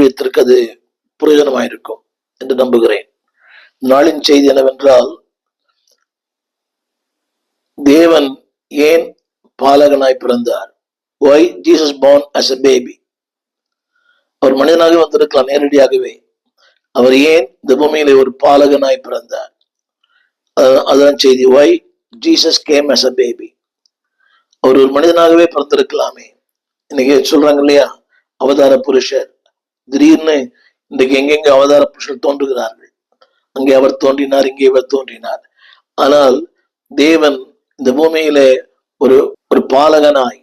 ஊழியத்திற்கு அது பிரயோஜனமாயிருக்கும் என்று நம்புகிறேன். நாளின் செய்தி என்னவென்றால் தேவன் ஏன் பாலகனாய் பிறந்தார்? Why Jesus born as a baby அவர் மனிதனாக வந்திருக்கலாம் நேரடியாகவே. அவர் ஏன் இந்த பூமியிலே ஒரு பாலகனாய் பிறந்தார்? அதான் செய்தி. Why Jesus came as a baby அவர் ஒரு மனிதனாகவே பிறந்திருக்கலாமே. இன்னைக்கு சொல்றாங்க இல்லையா? அவதார புருஷர். திடீர்னு இன்றைக்கு எங்கெங்க அவதார புருஷர் தோன்றுகிறார்கள்? அங்கே அவர் தோன்றினார் இங்கே இவர் தோன்றினார். ஆனால் தேவன் இந்த பூமியிலே ஒரு ஒரு பாலகனாய்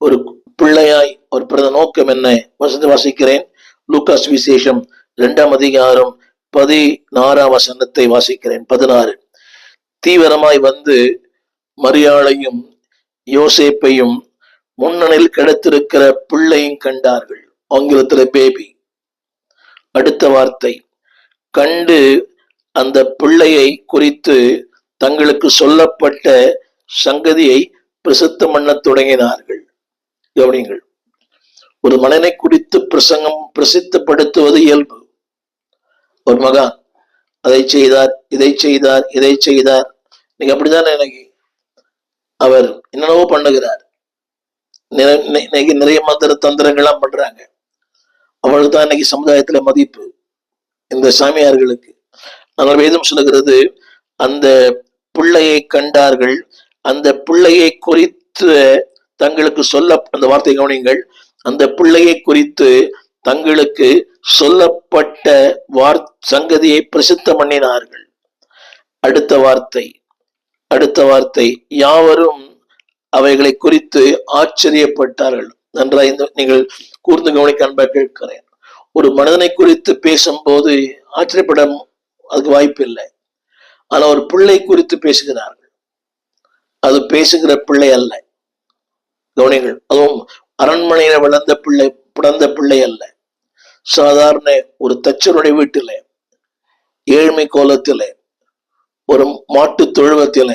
ஒரு பிள்ளையாய் ஒரு பிறந்த நோக்கம் என்ன? வசதி வாசிக்கிறேன். லூக்காஸ் விசேஷம் இரண்டாம் அதிகாரம் பதினாறாம் வசனத்தை வாசிக்கிறேன். பதினாறு. தீவிரமாய் வந்து மரியாளையும் யோசேப்பையும் முன்னணியில் கிடைத்திருக்கிற பிள்ளையும் கண்டார்கள். ஆங்கிலத்தில் பேபி அடுத்த வார்த்தை கண்டு அந்த பிள்ளையை குறித்து தங்களுக்கு சொல்லப்பட்ட சங்கதியை பிரசித்தம் பண்ண தொடங்கினார்கள். கவனிங்கள் ஒரு மனிதனை குறித்து பிரசங்கம் பிரசித்தப்படுத்துவது இயல்பு. ஒரு மகான் அதை செய்தார் இதை செய்தார் இதை செய்தார். நீங்க அப்படிதான் எனக்கு அவர் என்னென்னவோ பண்ணுகிறார். இன்னைக்கு நிறைய மந்திர தந்திரங்கள்லாம் பண்றாங்க. அவளுக்கு தான் இன்னைக்கு சமுதாயத்துல மதிப்பு. இந்த சாமியார்களுக்கு. அதனால் வேதம் சொல்லுகிறது அந்த பிள்ளையை கண்டார்கள் அந்த பிள்ளையை குறித்து தங்களுக்கு சொல்ல அந்த வார்த்தை கவனிங்கள் அந்த பிள்ளையை குறித்து தங்களுக்கு சொல்லப்பட்ட வார் சங்கதியை பிரசித்தம் பண்ணினார்கள். அடுத்த வார்த்தை அடுத்த வார்த்தை யாவரும் அவைகளை குறித்து ஆச்சரியப்பட்டார்கள். நன்றாய் நீங்கள் கூர்ந்து கவனிக்க அன்பாக கேட்கிறேன். ஒரு மனிதனை குறித்து பேசும்போது ஆச்சரியப்பட அதுக்கு வாய்ப்பு இல்லை. ஆனா ஒரு பிள்ளை குறித்து பேசுகிறார்கள். அது பேசுகிற பிள்ளை அல்ல. கவனிகள் அதுவும் அரண்மனையில வளர்ந்த பிள்ளை பிறந்த பிள்ளை அல்ல. சாதாரண ஒரு தச்சருடைய வீட்டில ஏழ்மை கோலத்தில ஒரு மாட்டு தொழுவத்தில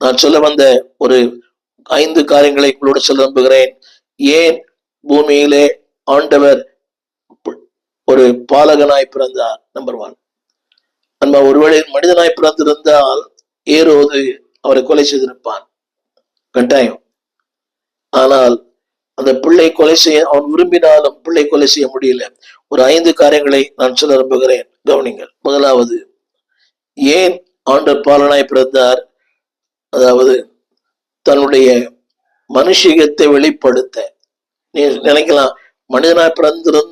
நான் சொல்ல வந்த ஒரு ஐந்து காரியங்களை உங்களோட சொல்ல நம்புகிறேன் ஏன் பூமியிலே ஆண்டவர் ஒரு பாலகனாய் பிறந்தார்? நம்பர் ஒன் நம்ம ஒருவேளை மனிதனாய் பிறந்திருந்தால் ஏரோது அவரை கொலை செய்திருப்பான். கட்டாயம். ஆனால் அந்த பிள்ளை கொலை செய்ய அவன் விரும்பினாலும் பிள்ளை கொலை செய்ய முடியல. ஒரு ஐந்து காரியங்களை நான் சொல்ல விரும்புகிறேன். கவனிங்கள். முதலாவது ஏன் ஆண்டர் பாலனாய் பிறந்தார்? அதாவது தன்னுடைய மனுஷிகத்தை வெளிப்படுத்த. நீ நினைக்கலாம் மனிதனாய் பிறந்திருந்த